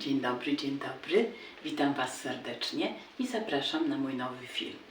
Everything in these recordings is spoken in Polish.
Dzień dobry, dzień dobry. Witam Was serdecznie i zapraszam na mój nowy film.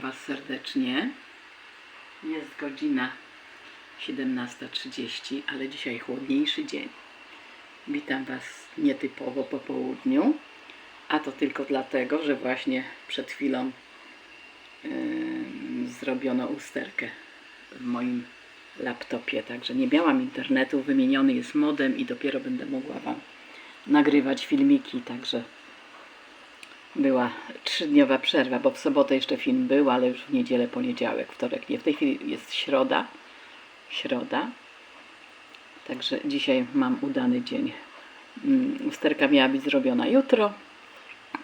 Was serdecznie. Jest godzina 17.30, ale dzisiaj chłodniejszy dzień. Witam Was nietypowo po południu, a to tylko dlatego, że właśnie przed chwilą em, zrobiono usterkę w moim laptopie, także nie miałam internetu, wymieniony jest modem i dopiero będę mogła Wam nagrywać filmiki, także była trzydniowa przerwa, bo w sobotę jeszcze film był, ale już w niedzielę, poniedziałek, wtorek nie. W tej chwili jest środa. Środa. Także dzisiaj mam udany dzień. Mm, Usterka miała być zrobiona jutro,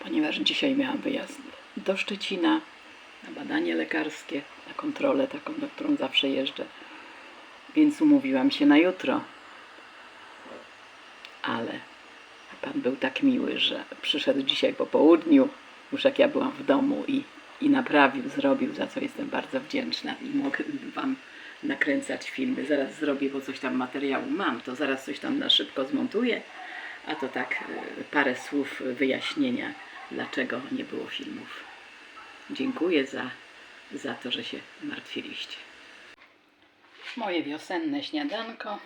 ponieważ dzisiaj miałam wyjazd do Szczecina na badanie lekarskie, na kontrolę taką, do którą zawsze jeżdżę. Więc umówiłam się na jutro. Ale Pan był tak miły, że przyszedł dzisiaj po południu, już jak ja byłam w domu i, i naprawił, zrobił, za co jestem bardzo wdzięczna i mogę Wam nakręcać filmy. Zaraz zrobię, bo coś tam materiału mam, to zaraz coś tam na szybko zmontuję, a to tak e, parę słów wyjaśnienia, dlaczego nie było filmów. Dziękuję za, za to, że się martwiliście. Moje wiosenne śniadanko,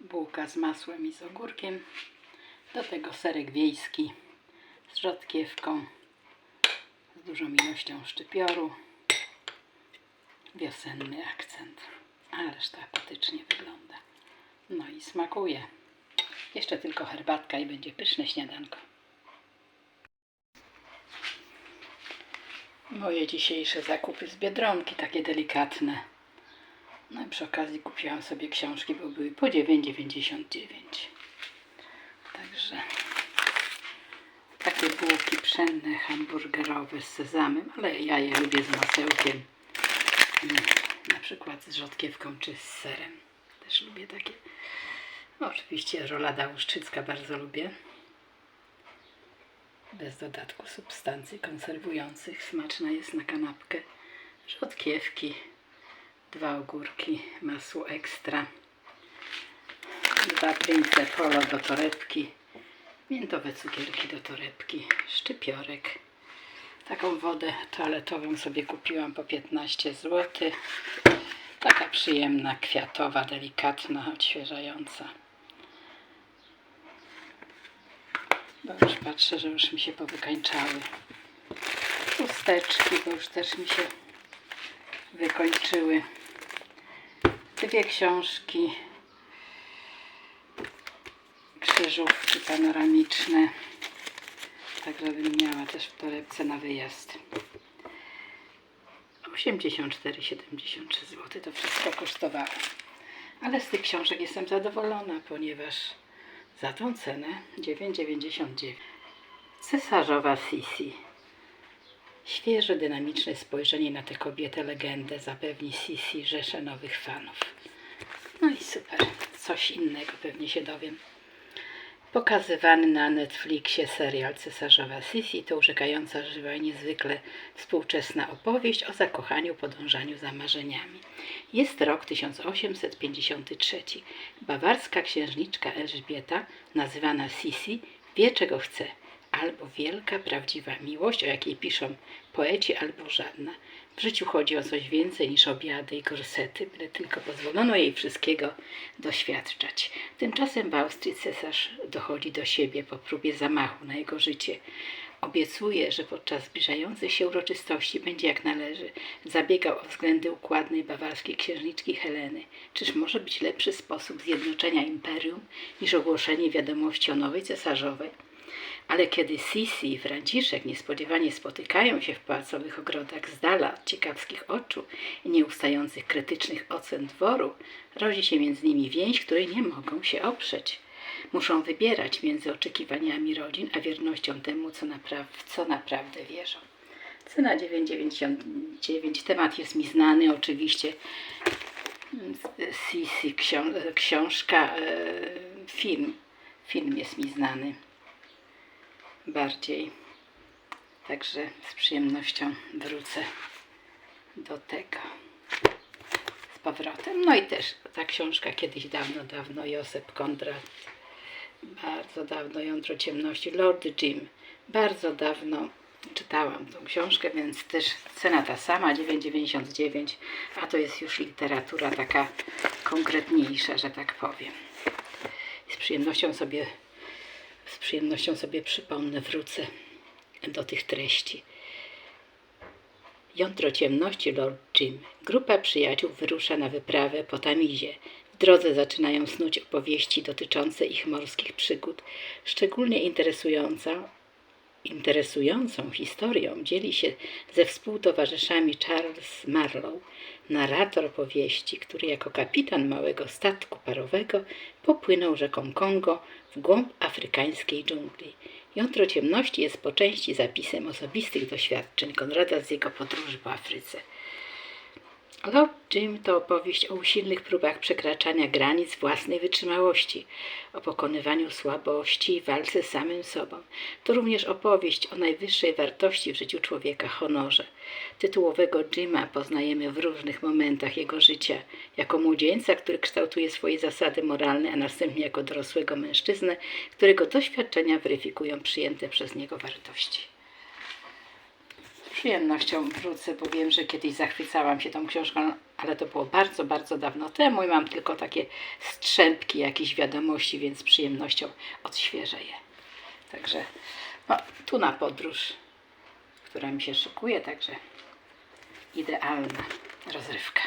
bułka z masłem i z ogórkiem, do tego serek wiejski z rzodkiewką, z dużą ilością szczypioru. Wiosenny akcent, ależ to apetycznie wygląda. No i smakuje. Jeszcze tylko herbatka i będzie pyszne śniadanko. Moje dzisiejsze zakupy z Biedronki, takie delikatne. No i przy okazji kupiłam sobie książki, bo były po 9,99. Takie bułki pszenne, hamburgerowe z sezamem, ale ja je lubię z masełkiem. Mm, Na przykład z rzodkiewką czy z serem. Też lubię takie. No, oczywiście rolada łuszczycka bardzo lubię. Bez dodatku substancji konserwujących. Smaczna jest na kanapkę. Rzodkiewki, dwa ogórki, masło ekstra dwa prince polo do torebki, miętowe cukierki do torebki, szczypiorek. Taką wodę toaletową sobie kupiłam po 15 zł. Taka przyjemna, kwiatowa, delikatna, odświeżająca. Bo już patrzę, że już mi się powykańczały. Chusteczki, bo już też mi się wykończyły. Dwie książki krzyżówki panoramiczne, tak żebym miała też w torebce na wyjazd. 84,73 zł to wszystko kosztowało. Ale z tych książek jestem zadowolona, ponieważ za tą cenę 9,99 Cesarzowa Sisi Świeże, dynamiczne spojrzenie na tę kobietę legendę zapewni Sisi rzeszę nowych fanów. No i super, coś innego pewnie się dowiem. Pokazywany na Netflixie serial Cesarzowa Sisi to urzekająca żywa i niezwykle współczesna opowieść o zakochaniu, podążaniu za marzeniami. Jest rok 1853. Bawarska księżniczka Elżbieta, nazywana Sisi, wie czego chce. Albo wielka, prawdziwa miłość, o jakiej piszą poeci, albo żadna. W życiu chodzi o coś więcej niż obiady i korsety, byle tylko pozwolono jej wszystkiego doświadczać. Tymczasem w Austrii cesarz dochodzi do siebie po próbie zamachu na jego życie. Obiecuje, że podczas zbliżających się uroczystości będzie jak należy zabiegał o względy układnej bawarskiej księżniczki Heleny. Czyż może być lepszy sposób zjednoczenia imperium niż ogłoszenie wiadomości o nowej cesarzowej? Ale kiedy Sisi i Franciszek niespodziewanie spotykają się w pałacowych ogrodach z dala od ciekawskich oczu i nieustających krytycznych ocen dworu, rodzi się między nimi więź, której nie mogą się oprzeć. Muszą wybierać między oczekiwaniami rodzin, a wiernością temu, co, w co naprawdę wierzą. Cena 9,99. Temat jest mi znany oczywiście. Sisi, ksią- książka, e, film. Film jest mi znany bardziej. Także z przyjemnością wrócę do tego z powrotem. No i też ta książka kiedyś dawno, dawno Josep Kondrat. Bardzo dawno Jądro Ciemności. Lord Jim. Bardzo dawno czytałam tą książkę, więc też cena ta sama, 9,99, a to jest już literatura taka konkretniejsza, że tak powiem. Z przyjemnością sobie z przyjemnością sobie przypomnę, wrócę do tych treści. Jądro ciemności, Lord Jim. Grupa przyjaciół wyrusza na wyprawę po Tamizie. W drodze zaczynają snuć opowieści dotyczące ich morskich przygód. Szczególnie interesująca, interesującą historią dzieli się ze współtowarzyszami Charles Marlowe, narrator powieści, który jako kapitan małego statku parowego popłynął rzeką Kongo w głąb afrykańskiej dżungli. Jądro ciemności jest po części zapisem osobistych doświadczeń Konrada z jego podróży po Afryce. Lord Jim to opowieść o usilnych próbach przekraczania granic własnej wytrzymałości, o pokonywaniu słabości i walce z samym sobą. To również opowieść o najwyższej wartości w życiu człowieka honorze. Tytułowego Jima poznajemy w różnych momentach jego życia, jako młodzieńca, który kształtuje swoje zasady moralne, a następnie jako dorosłego mężczyznę, którego doświadczenia weryfikują przyjęte przez niego wartości. Przyjemnością wrócę, bo wiem, że kiedyś zachwycałam się tą książką, ale to było bardzo, bardzo dawno temu i mam tylko takie strzępki jakichś wiadomości, więc z przyjemnością odświeżę je. Także no, tu na podróż, która mi się szykuje, także idealna rozrywka.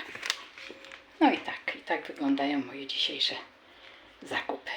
No i tak, i tak wyglądają moje dzisiejsze zakupy.